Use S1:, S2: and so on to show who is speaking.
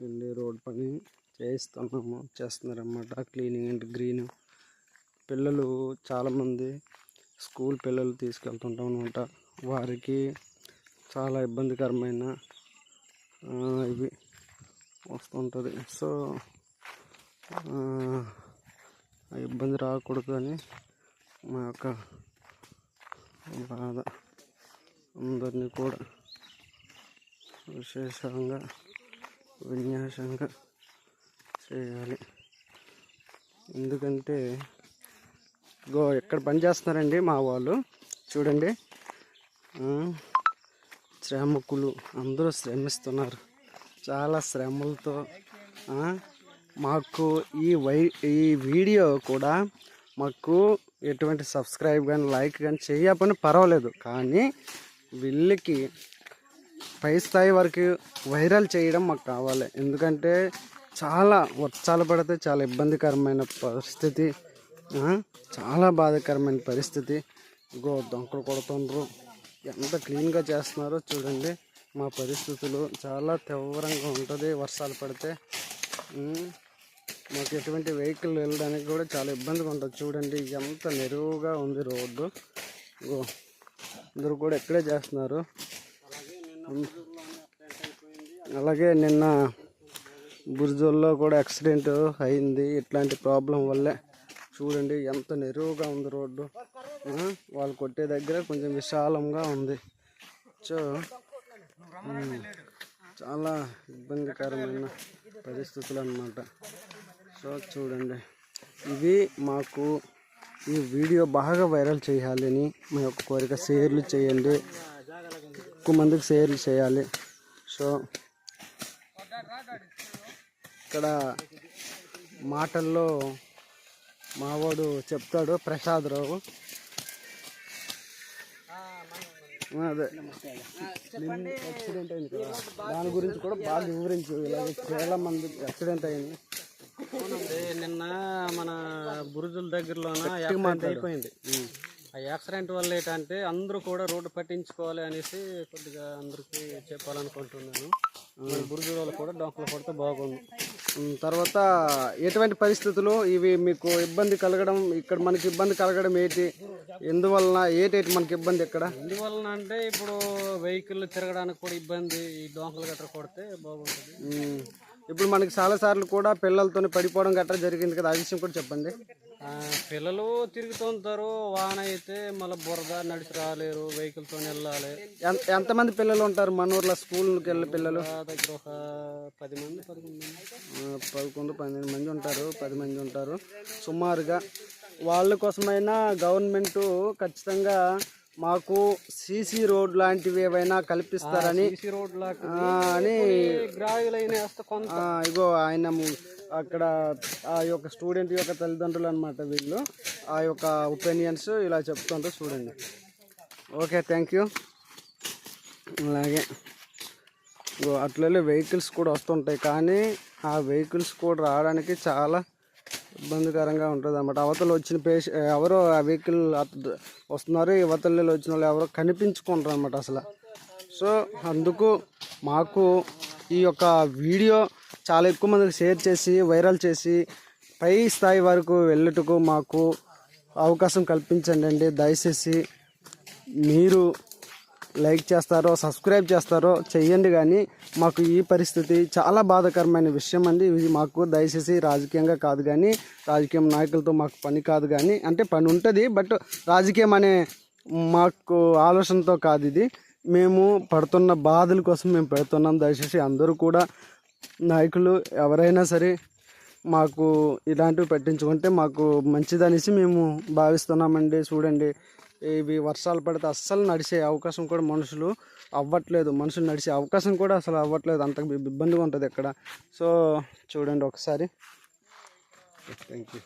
S1: వెళ్ళి రోడ్ పని చేయిస్తున్నాము చేస్తున్నారన్నమాట. Cleaning and green. పిల్లలు చాలామంది స్కూల్ పిల్లలు తీసుకెళ్తుంటాం అనమాట వారికి చాలా ఇబ్బందికరమైన ఇవి వస్తుంటుంది. సో ఆ, ఇబ్బంది రాకూడదు అని మా యొక్క బాధ. అందరినీ కూడా విశేషంగా విన్యాసంగా చేయాలి. ఎందుకంటే గో ఎక్కడ పని చేస్తున్నారండి మా వాళ్ళు? చూడండి. శ్రమకులు అందరూ శ్రమిస్తున్నారు. చాలా శ్రమలతో మాకు ఈ వై ఈ వీడియో కూడా మాకు ఎటువంటి సబ్స్క్రైబ్ కానీ లైక్ కానీ చేయకపోయినా పర్వాలేదు. కానీ వీళ్ళకి పై స్థాయి వరకు వైరల్ చేయడం మాకు కావాలి. ఎందుకంటే చాలా వర్షాలు పడితే చాలా ఇబ్బందికరమైన పరిస్థితి. చాలా బాధాకరమైన పరిస్థితి. గో దొంకలు కొడుతుండ్రు. ఎంత క్లీన్గా చేస్తున్నారో చూడండి. మా పరిస్థితులు చాలా తీవ్రంగా ఉంటుంది వర్షాలు పడితే. మాకు ఎటువంటి వెహికల్ వెళ్ళడానికి కూడా చాలా ఇబ్బందిగా ఉంటుంది. చూడండి ఎంత నెరువుగా ఉంది రోడ్డు. గో అందరూ కూడా ఇక్కడే చేస్తున్నారు. అలాగే నిన్న బుర్జుల్లో కూడా యాక్సిడెంట్ అయింది. ఇట్లాంటి ప్రాబ్లం వల్లే చూడండి ఎంత నెరువుగా ఉంది రోడ్డు. వాళ్ళు కొట్టే దగ్గర కొంచెం విశాలంగా ఉంది. సో చాలా ఇబ్బందికరమైన పరిస్థితులు అన్నమాట సో చూడండి ఇవి మాకు ఈ వీడియో బాగా వైరల్ చేయాలని మా యొక్క కోరిక షేర్లు చేయండి. ఎక్కువ మందికి షేర్లు చేయాలి. సో ఇక్కడ మాటల్లో మావాడు చెప్తాడు ప్రసాద్ రావు. అదే. యాక్సిడెంట్ అయింది కదా. దాని గురించి కూడా బాగా వివరించు ఇలాగే చాలా మంది యాక్సిడెంట్ అయింది.
S2: నిన్న మన బురుజుల దగ్గరలోన యాక్సిడెంట్ అయిపోయింది. ఆ యాక్సిడెంట్ వల్ల ఏంటంటే అందరూ కూడా రోడ్డు పట్టించుకోవాలి అనేసి కొద్దిగా అందరికీ చెప్పాలనుకుంటున్నాను. మన బురుజుల వాళ్ళు కూడా డొంకలు కొడితే బాగుంది
S1: తర్వాత ఎటువంటి పరిస్థితులు ఇవి మీకు ఇబ్బంది కలగడం ఇక్కడ మనకి ఇబ్బంది కలగడం ఏంటి? ఎందువలన ఏటేటి మనకి ఇబ్బంది ఇక్కడ?
S2: ఎందువలన అంటే ఇప్పుడు వెహికల్ తిరగడానికి కూడా ఇబ్బంది ఈ డొంకలు గట్రా కొడితే బాగుంటుంది.
S1: ఇప్పుడు మనకి చాలా సార్లు కూడా పిల్లలతో పడిపోవడం గట్రా జరిగింది కదా ఆ విషయం కూడా చెప్పండి.
S2: పిల్లలు తిరుగుతుంటారు వాన అయితే మళ్ళీ బురద నడిచి రాలేరు వెహికల్తో వెళ్ళాలి.
S1: ఎంత ఎంతమంది పిల్లలు ఉంటారు? మన ఊర్లో స్కూల్కి వెళ్ళే పిల్లలు?
S2: దగ్గర ఒక పది మంది పదకొండు మంది.
S1: పదకొండు పన్నెండు మంది ఉంటారు పది మంది ఉంటారు. సుమారుగా వాళ్ళ కోసమైనా గవర్నమెంట్ ఖచ్చితంగా మాకు సీసీ రోడ్ లాంటివి ఏవైనా కల్పిస్తారని అని ఇగో ఆయన అక్కడ ఆ యొక్క స్టూడెంట్ యొక్క తల్లిదండ్రులు అనమాట వీళ్ళు. ఆ యొక్క ఒపీనియన్స్ ఇలా చెప్తుంటారు చూడండి. Okay thank you. అలాగే. ఇగో అట్లనే వెహికల్స్ కూడా వస్తుంటాయి. కానీ ఆ వెహికల్స్ కూడా రావడానికి చాలా ఇబ్బందికరంగా ఉంటుంది అన్నమాట. అవతలు వచ్చిన పేష ఎవరో ఆ వెహికల్ వస్తున్నారు ఇవతలలో వచ్చిన వాళ్ళు ఎవరో కనిపించుకుంటారు అనమాట అసలు. సో అందుకు మాకు ఈ యొక్క వీడియో చాలా ఎక్కువ మందికి షేర్ చేసి వైరల్ చేసి పై స్థాయి వరకు వెళ్ళుటకు మాకు అవకాశం కల్పించండి అండి. దయచేసి మీరు లైక్ చేస్తారో సబ్స్క్రైబ్ చేస్తారో చెయ్యండి కానీ మాకు ఈ పరిస్థితి చాలా బాధాకరమైన విషయం అండి. ఇది మాకు దయచేసి రాజకీయంగా కాదు కానీ రాజకీయం నాయకులతో మాకు పని కాదు కానీ అంటే పని ఉంటుంది బట్ రాజకీయం అనే మాకు ఆలోచనతో కాదు ఇది. మేము పడుతున్న బాధల కోసం మేము పెడుతున్నాం. దయచేసి అందరూ కూడా నాయకులు ఎవరైనా సరే మాకు ఇలాంటివి పెట్టించుకుంటే మాకు మంచిదనేసి మేము భావిస్తున్నామండి. చూడండి ఇవి వర్షాలు పడితే అస్సలు నడిచే అవకాశం కూడా మనుషులు అవ్వట్లేదు. మనుషులు నడిచే అవకాశం కూడా అసలు అవ్వట్లేదు. అంత ఇబ్బందిగా ఉంటుంది ఇక్కడ సో చూడండి ఒకసారి. Thank you